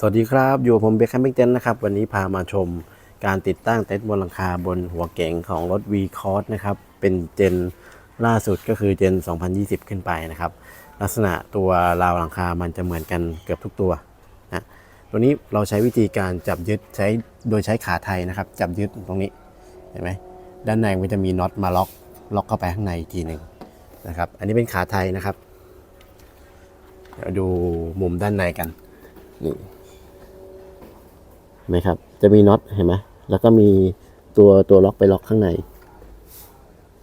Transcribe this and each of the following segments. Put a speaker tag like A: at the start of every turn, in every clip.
A: สวัสดีครับ อยู่ผมเบคแคมปิ้งเต็นท์นะครับ วันนี้พามาชมการติดตั้งเต็นท์บนหลังคาบนหัวเก๋งของรถ v c o s นะครับ เป็นเจนล่าสุดก็คือเจน 2020 ขึ้นไปนะครับ ลักษณะตัวราวหลังคามันจะเหมือนกันเกือบทุกตัวนะตัวนี้เราใช้วิธีการจับยึดใช้โดยใช้ขาไทยนะครับ จับยึดตรงนี้เห็นไหมด้านในมันจะมีน็อตมาล็อกล็อกเข้าไปข้างในอีกทีหนึ่งนะครับ อันนี้เป็นขาไทยนะครับเดี๋ยวดูมุมด้านในกันนี่ ไหมครับ จะมีน็อตเห็นไหมแล้วก็มีตัวตัวล็อกไปล็อกข้างใน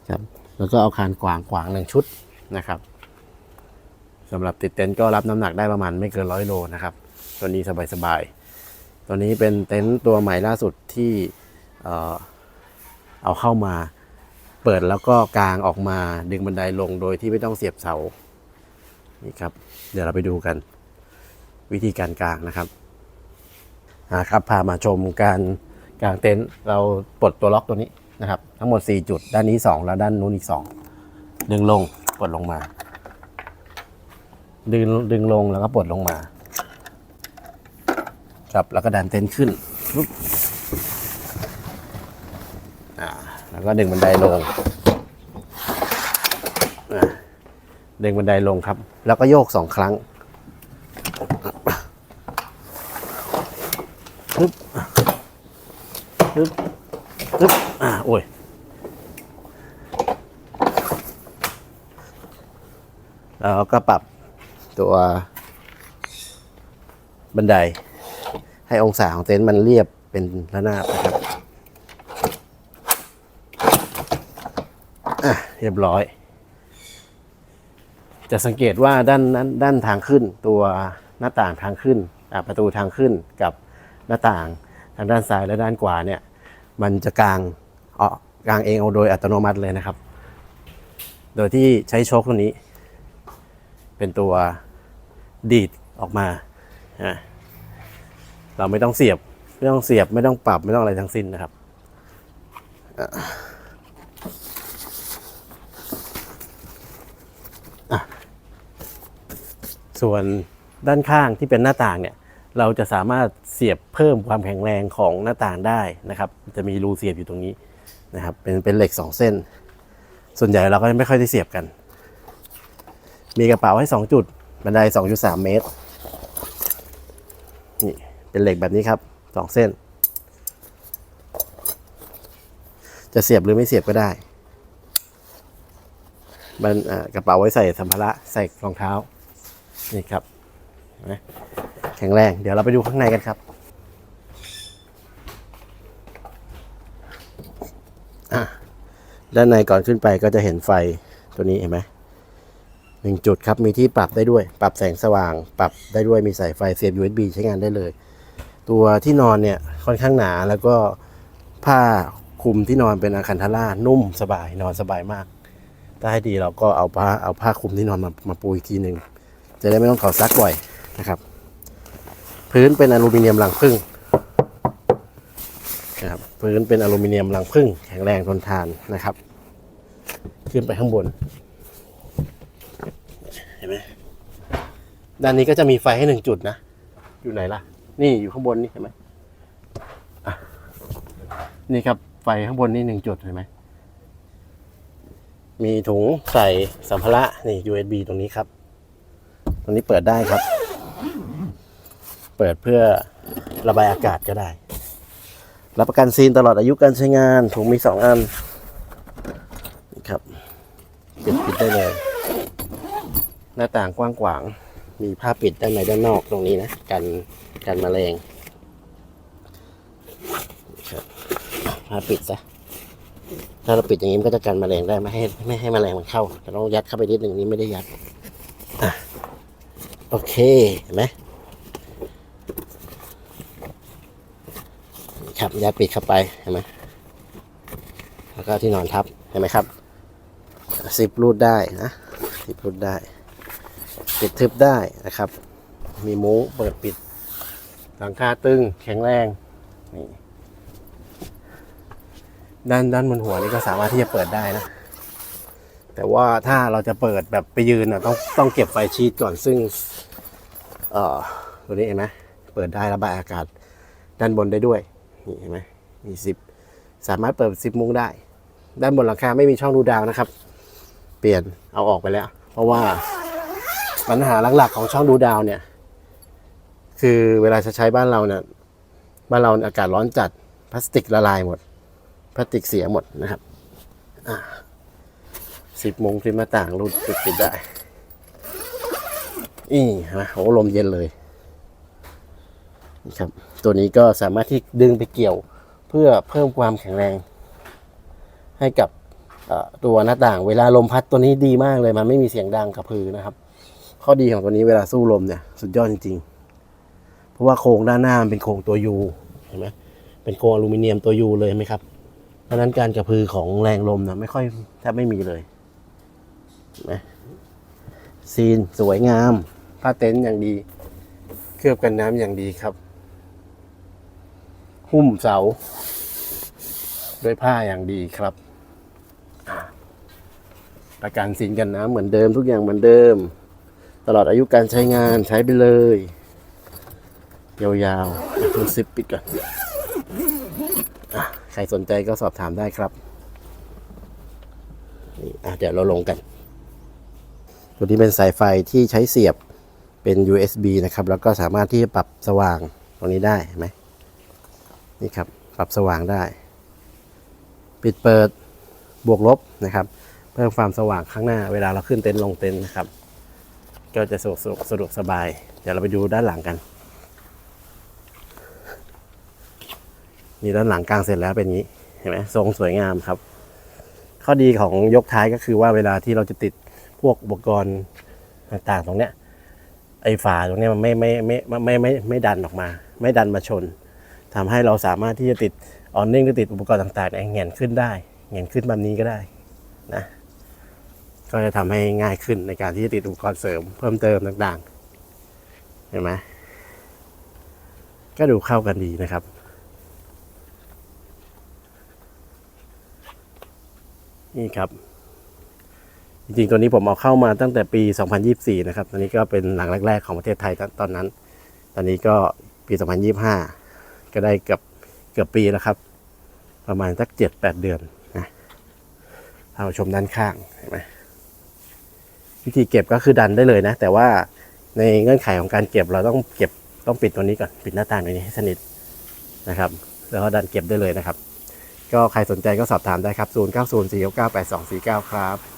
A: ครับ แล้วก็เอาคานกวางกวางหนึ่งชุดนะครับสำหรับติดเต็นท์ก็รับน้ำหนักได้ประมาณไม่เกินร้อยโลนะครับ ตัวนี้สบายๆ ตัวนี้เป็นเต็นท์ตัวใหม่ล่าสุดที่เอ่อเอาเข้ามา เปิดแล้วก็กางออกมาดึงบันไดลงโดยที่ไม่ต้องเสียบเสา นี่ครับ เดี๋ยวเราไปดูกัน วิธีการกางนะครับ นะครับพามาชมการกางเต็นท์เราปลดตัวล็อกตัวนี้นะครับ ทั้งหมด 4 จุด ด้านนี้ 2 แล้วด้านนู้นอีก 2 ดึงลงปลดลงมา ดึงดึงลงแล้วก็ปลดลงมา ครับแล้วก็ดันเต็นท์ขึ้นปุ๊บอ่าแล้วก็ดึงบันไดลงดึงบันไดลงครับ แล้วก็โยกสองครั้ง ปึ๊บปึ๊บปึ๊บอ่าโอ้ยแล้วก็ปรับตัวบันได ให้องศาของเต็นท์มันเรียบเป็นระนาบนะครับอะเรียบร้อย จะสังเกตว่าด้านนั้นด้านทางขึ้นตัวหน้าต่างทางขึ้นประตูทางขึ้นกับ หน้าต่าง ทางด้านซ้ายและด้านขวาเนี่ยมันจะกางเออกางเองเอาโดยอัตโนมัติเลยนะครับ โดยที่ใช้โชคตัวนี้ เป็นตัวดีดออกมานะเราไม่ต้องเสียบ ไม่ต้องเสียบไม่ต้องปรับไม่ต้องอะไรทั้งสิ้นนะครับอะส่วนด้านข้างที่เป็นหน้าต่างเนี่ย เราจะสามารถเสียบเพิ่มความแข็งแรงของหน้าต่างได้นะครับ จะมีรูเสียบอยู่ตรงนี้นะครับ เป็นเป็นเหล็ก 2 เส้น ส่วนใหญ่เราก็ไม่ค่อยได้เสียบกัน มีกระเป๋าให้ 2 จุด บันได 2.3 เมตร นี่เป็นเหล็กแบบนี้ครับ 2 เส้น จะเสียบหรือไม่เสียบก็ได้ มันกระเป๋าไว้ใส่สัมภาระใส่รองเท้า นี่ครับเห็นไหม แข็งแรง เดี๋ยวเราไปดูข้างในกันครับอะด้านในก่อนขึ้นไปก็จะเห็นไฟตัวนี้เห็นไหมหนึ่งจุดครับมีที่ปรับได้ด้วย ปรับแสงสว่าง ปรับได้ด้วยมีสายไฟเสียบ USB ใช้งานได้เลย ตัวที่นอนเนี่ยค่อนข้างหนาแล้วก็ผ้าคลุมที่นอนเป็นอาคันทาร่านุ่มสบายนอนสบายมากถ้าให้ดีเราก็เอาผ้าเอาผ้าคลุมที่นอนมามาปูอีกทีหนึ่งจะได้ไม่ต้องเขาซักบ่อยนะครับ พื้นเป็นอลูมิเนียมรังผึ้งนะครับพื้นเป็นอลูมิเนียมรังผึ้งแข็งแรงทนทานนะครับ ขึ้นไปข้างบนเห็นไหมด้านนี้ก็จะมีไฟให้หนึ่งจุดนะ อยู่ไหนล่ะ นี่อยู่ข้างบนนี่เห็นไหมนี่ครับไฟข้างบนนี่หนึ่งจุดเห็นไหมมีถุงใส่สัมภาระนี่ USB ตรงนี้ครับ ตรงนี้เปิดได้ครับ เปิดเพื่อระบายอากาศก็ได้ รับประกันซีนตลอดอายุการใช้งานถุงมีสองอันนี่ครับปิดปิดได้เลย หน้าต่างกว้างขวาง มีผ้าปิดด้านในด้านนอกตรงนี้นะ กันกันแมลงผ้าปิดซะถ้าเราปิดอย่างนี้มันก็จะกันแมลงได้ไม่ให้ไม่ให้แมลงมันเข้าแต่ต้องยัดเข้าไปนิดหนึ่งนี้ไม่ได้ยัดอะโอเคเห็นไหม ครับยัดปิดเข้าไปเห็นไหมแล้วก็ที่นอนทับเห็นไหมครับสิบรูดได้นะสิบรูดได้ปิดทึบได้นะครับ มีมุ้งเปิดปิด หลังคาตึงแข็งแรงนี่ด้านด้านบนหัวนี่ก็สามารถที่จะเปิดได้นะ แต่ว่าถ้าเราจะเปิดแบบไปยืนอะต้องต้องเก็บไฟชีตก่อนซึ่ง เอ่อตัวนี้เห็นไหมเปิดได้ระบายอากาศด้านบนได้ด้วย นี่เห็นไหมมีซิปสามารถเปิดซิปมุ้งได้ ด้านบนหลังคาไม่มีช่องดูดาวนะครับ เปลี่ยนเอาออกไปแล้ว เพราะว่าปัญหาหลักๆของช่องดูดาวเนี่ย คือเวลาจะใช้บ้านเราเนี่ยบ้านเราอากาศร้อนจัดพลาสติกละลายหมด พลาสติกเสียหมดนะครับสิบโมงริมาต่างรูดปิดปิดได้ อีนะโอ้ลมเย็นเลย ครับตัวนี้ก็สามารถที่ดึงไปเกี่ยวเพื่อเพิ่มความแข็งแรง ให้กับตัวหน้าต่างเวลาลมพัดตัวนี้ดีมากเลย มันไม่มีเสียงดังกระพือนะครับ ข้อดีของตัวนี้เวลาสู้ลมเนี่ยสุดยอดจริง ๆ เพราะว่าโครงด้านหน้ามันเป็นโครงตัวยูเห็นไหมเป็นโครงอลูมิเนียมตัวยูเลยเห็นไหมครับเพราะฉะนั้นการกระพือของแรงลมนะไม่ค่อยแทบไม่มีเลยเห็นไหมซีนสวยงามผ้าเต็นท์อย่างดี เคลือบกันน้ำอย่างดีครับ หุ้มเสา ด้วยผ้าอย่างดีครับประกันสินกันน้ำเหมือนเดิมทุกอย่างเหมือนเดิม ตลอดอายุการใช้งานใช้ไปเลย ยาวๆดูซิปปิดก่อนใครสนใจก็สอบถามได้ครับนี่เดี๋ยวเราลงกัน ตัวนี้เป็นสายไฟที่ใช้เสียบเป็น USB นะครับ แล้วก็สามารถที่จะปรับสว่างตรงนี้ได้เห็นไหม นี่ครับปรับสว่างได้ ปิดเปิดบวกลบนะครับเพิ่มความสว่างข้างหน้าเวลาเราขึ้นเต็นท์ลงเต็นท์นะครับ ก็จะสะดวกสะดวกสะดวกสบาย เดี๋ยวเราไปดูด้านหลังกันนี่ด้านหลังกลางเสร็จแล้วเป็นงนี้เห็นไหมทรงสวยงามครับ ข้อดีของยกท้ายก็คือว่าเวลาที่เราจะติดพวกอุปกรณ์ต่างๆตรงเนี้ยไอ้ฝาตรงเนี้ยมันไม่ไม่ไม่ไม่ไม่ไม่ดันออกมา ไม่ดันมาชน ทำให้เราสามารถที่จะติดออนนิ่งหรือติดอุปกรณ์ต่างๆเนี่ยแหงนขึ้นได้แหงนขึ้นแบบนี้ก็ได้นะก็จะทำให้ง่ายขึ้นในการที่จะติดอุปกรณ์เสริมเพิ่มเติมต่างๆ เห็นไหมก็ดูเข้ากันดีนะครับนี่ครับ จริงๆ ตัวนี้ผมเอาเข้ามาตั้งแต่ปี 2024 นะครับ ตอนนี้ก็เป็นหลังแรก ๆ ของประเทศไทยตอนตอนนั้น ตอนนี้ก็ปี 2025 ก็ได้เกือบเกือบปีแล้วครับ ประมาณสัก7-8เดือนนะเราชมด้านข้างเห็นไหมวิธีเก็บก็คือดันได้เลยนะ แต่ว่าในเงื่อนไขของการเก็บเราต้องเก็บต้องปิดตัวนี้ก่อนปิดหน้าต่างตัวนี้ให้สนิทนะครับ แล้วก็ดันเก็บได้เลยนะครับ ก็ใครสนใจก็สอบถามได้ครับ 0 9 0 4 9 9 8 2 4 9 ครับ